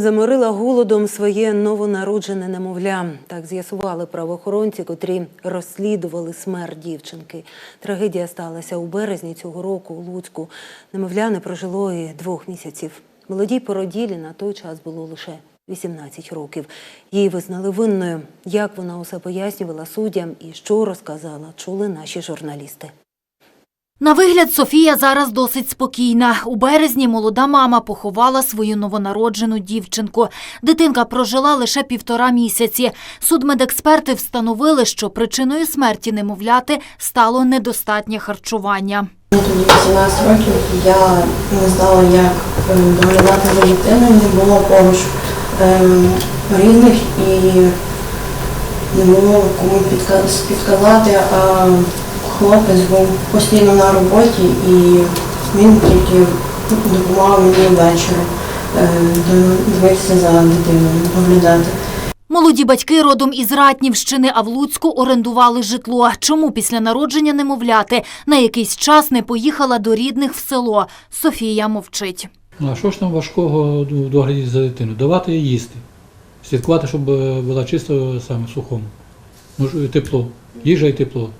Заморила голодом своє новонароджене немовля. Так з'ясували правоохоронці, котрі розслідували смерть дівчинки. Трагедія сталася у березні цього року у Луцьку. Немовля не прожило і двох місяців. Молодій породілі на той час було лише 18 років. Її визнали винною. Як вона усе пояснювала суддям і що розказала, чули наші журналісти. На вигляд Софія зараз досить спокійна. У березні молода мама поховала свою новонароджену дівчинку. Дитинка прожила лише півтора місяці. Судмедексперти встановили, що причиною смерті немовляти стало недостатнє харчування. Тоді 18 років, я не знала, як е, доглядати за дитиною, не було поруч ем, рідних і не було кому підка- підказати, хлопець був постійно на роботі і він тільки допомагав мені ввечері е, дивитися за дитиною, доглядати. Молоді батьки родом із Ратнівщини, а в Луцьку орендували житло. Чому після народження немовляти на якийсь час не поїхала до рідних в село? Софія мовчить. Ну, а що ж там важкого в догляді за дитиною? Давати їй їсти. Слідкувати, щоб е, була чисто саме сухому. Ну, тепло. Їжа і тепло.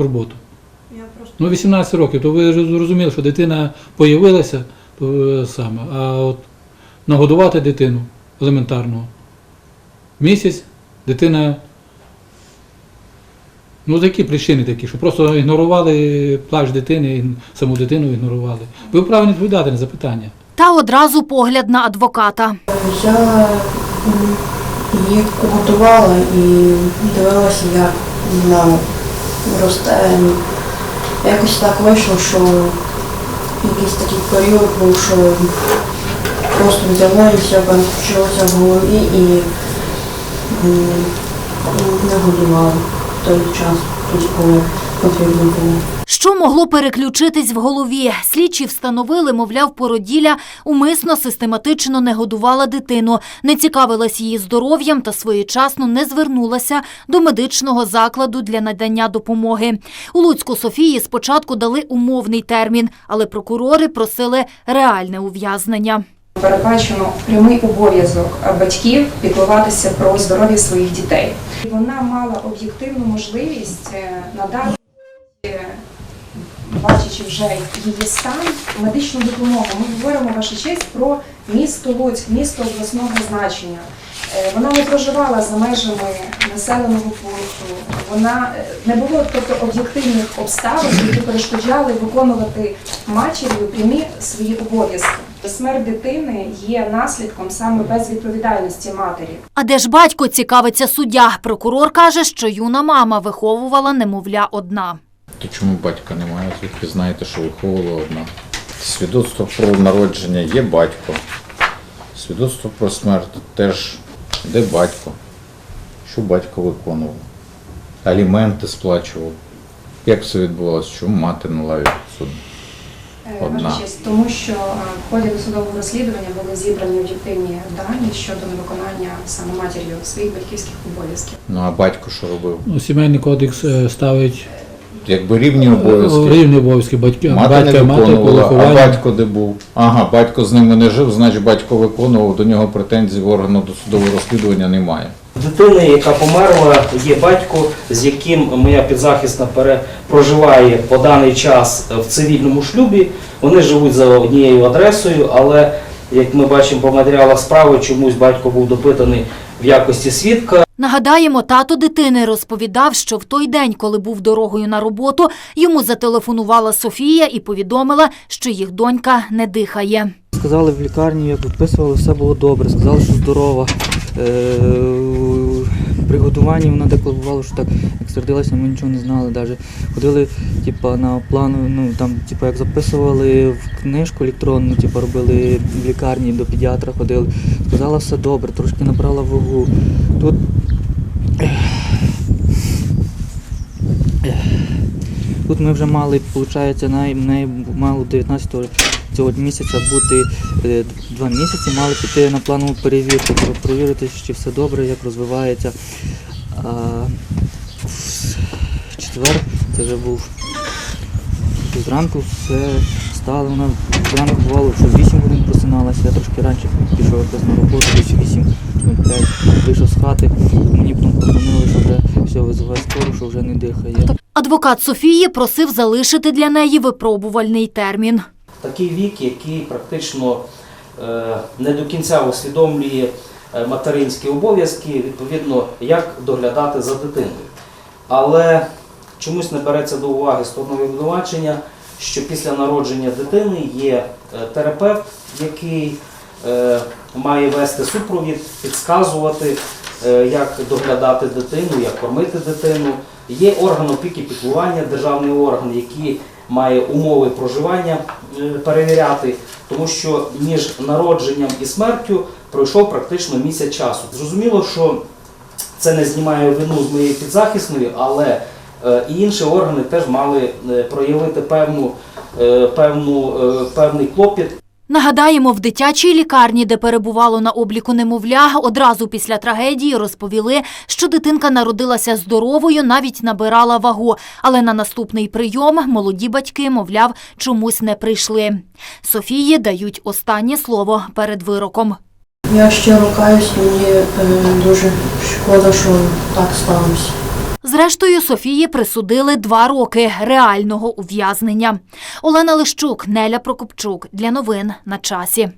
І, е, турбота. Ну, 18 років, то ви ж зрозуміли, що дитина появилася, то е, саме. А от нагодувати дитину елементарно. Місяць дитина. Ну, з які причини такі, що просто ігнорували плач дитини, і саму дитину ігнорували. Ви вправі відповідати на запитання. Та одразу погляд на адвоката. Я її готувала і дивилася, як вона росте. Якось так вийшло, що якийсь такий період був, що просто взяла і все включилося в голові і не годувала той час, тоді, коли потрібно було. Що могло переключитись в голові? Слідчі встановили, мовляв, породілля умисно систематично не годувала дитину, не цікавилась її здоров'ям та своєчасно не звернулася до медичного закладу для надання допомоги. У Луцьку Софії спочатку дали умовний термін, але прокурори просили реальне ув'язнення. Передбачено прямий обов'язок батьків піклуватися про здоров'я своїх дітей. Вона мала об'єктивну можливість е, надати, бачачи вже її стан, медичну допомогу. Ми говоримо ваша честь про місто Луцьк, місто обласного значення. Е, Вона не проживала за межами населеного пункту. Вона е, не було тобто об'єктивних обставин, які перешкоджали виконувати матір'ю прямі свої обов'язки. Смерть дитини є наслідком саме безвідповідальності матері. А де ж батько цікавиться суддя? Прокурор каже, що юна мама виховувала немовля одна. То чому батька немає? Звідки знаєте, що виховувала одна? Свідоцтво про народження є батько. Свідоцтво про смерть теж де батько. Що батько виконував? Аліменти сплачував. Як все відбувалося? Чому мати на лаві суду? Е, Одна. Честь, тому що е, в ході досудового розслідування були зібрані об'єктивні дані щодо невиконання саме матір'ю своїх батьківських обов'язків. Ну а батько що робив? Ну, сімейний кодекс е, ставить Якби рівні обов'язки. рівні обов'язки батьки, Мати батька не і мати а батько де був? Ага, батько з ними не жив, значить батько виконував, до нього претензій в органу досудового розслідування немає. Дитини, яка померла, є батько, з яким моя підзахисна проживає по даний час в цивільному шлюбі. Вони живуть за однією адресою, але як ми бачимо по матеріалах справи, чомусь батько був допитаний в якості свідка. Нагадаємо, тато дитини розповідав, що в той день, коли був дорогою на роботу, йому зателефонувала Софія і повідомила, що їх донька не дихає. Сказали в лікарні, як виписували, все було добре. Сказали, що здорова. Е, При годуванні вона декларувала, що так як сердилася, ми нічого не знали. Даже ходили, типа, на плану, ну там, типа, як записували в книжку електронну, типа, робили в лікарні до педіатра ходили. Сказала, все добре, трошки набрала вагу. Тут Тут ми вже мали, виходить, най, най, мало 19 цього місяця бути е, два місяці, мали піти на планову перевірку, про- перевірити, чи все добре, як розвивається. А, в четвер, це вже був зранку, все встали, вона ранок бувало, що в 8 годин просиналася, я трошки раніше пішов якраз на роботу, десь 8.05, вийшов з хати, мені подзвонили, що вже все, визиває скору, що вже не дихає. Адвокат Софії просив залишити для неї випробувальний термін. Такий вік, який практично е, не до кінця усвідомлює е, материнські обов'язки, відповідно, як доглядати за дитиною. Але чомусь не береться до уваги стороною обвинувачення, що після народження дитини є е, терапевт, який має вести супровід, підказувати, як доглядати дитину, як кормити дитину. Є орган опіки піклування, державний орган, який має умови проживання е, перевіряти, тому що між народженням і смертю пройшов практично місяць часу. Зрозуміло, що це не знімає вину з моєї підзахисної, але е, і інші органи теж мали е, проявити певну, певну, певний клопіт Нагадаємо, в дитячій лікарні, де перебувало на обліку немовля, одразу після трагедії розповіли, що дитинка народилася здоровою, навіть набирала вагу. Але на наступний прийом молоді батьки, мовляв, чомусь не прийшли. Софії дають останнє слово перед вироком. Я щиро каюсь, мені е, дуже шкода, що так сталося. Зрештою, Софії присудили два роки реального ув'язнення. Олена Лищук, Неля Прокопчук. Для новин на часі.